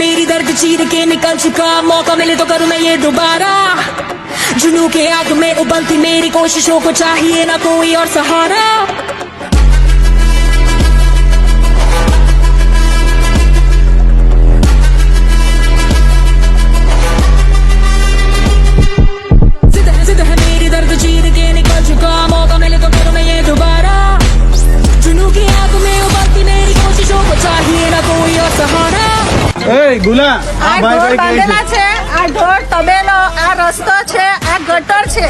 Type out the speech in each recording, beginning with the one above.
मेरी दर्द चीर के निकल चुका मौका मिले तो करूँ मैं ये दोबारा जुनू के आग में उबलती मेरी कोशिशों को चाहिए ना कोई और सहारा આ ભાઈ ભાઈ છે આ ઢોર તબેલો આ રસ્તો છે આ ગટર છે.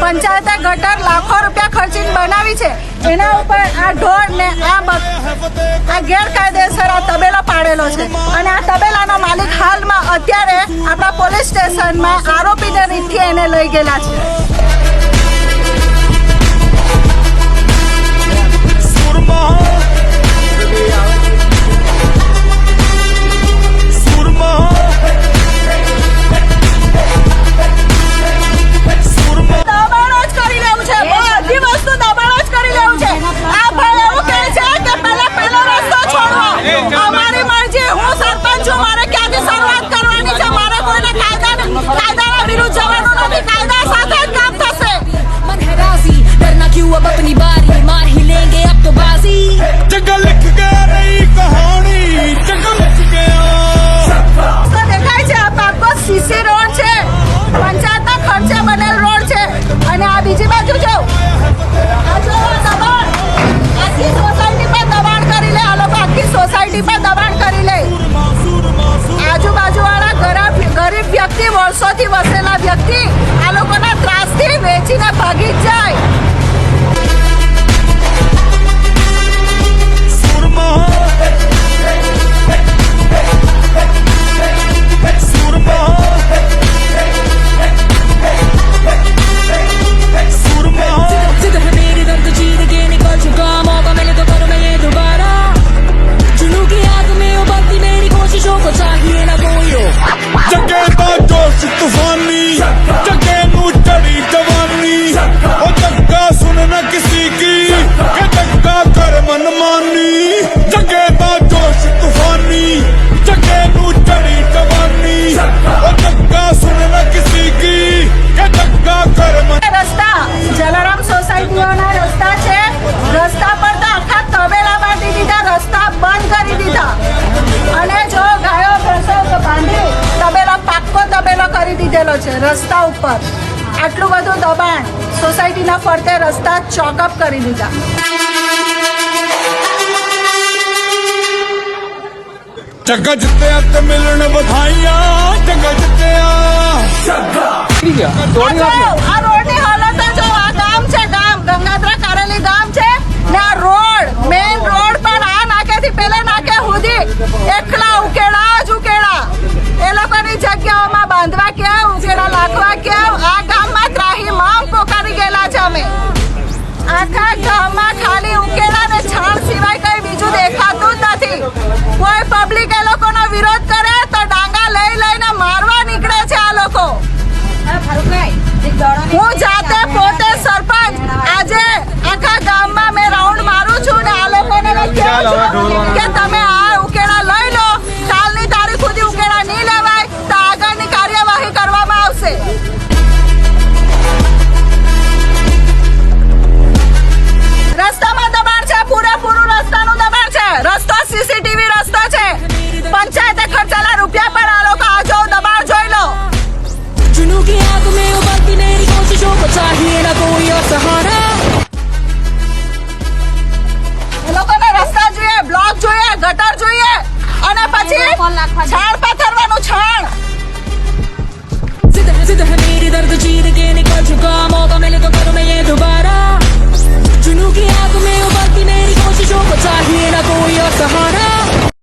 પંચાયતે ગટર લાખો રૂપિયા ખર્ચીને બનાવી છે. એના ઉપર આ ઢોર ને આ આ ગેરકાયદેસર આ તબેલો પાડેલો છે. અને આ તબેલાનો માલિક હાલમાં અત્યારે આપણા પોલીસ સ્ટેશનમાં આરોપીને રીતે એને લઈ ગયેલા છે. 你放倒吧。છે. રસ્તા ઉપર. આટલું બધું દબાણ સોસાયટીના ફરતે રસ્તા ચોકઅપ કરી દીધા. જગ જતે મિલણ બધાઈયા જગ જતે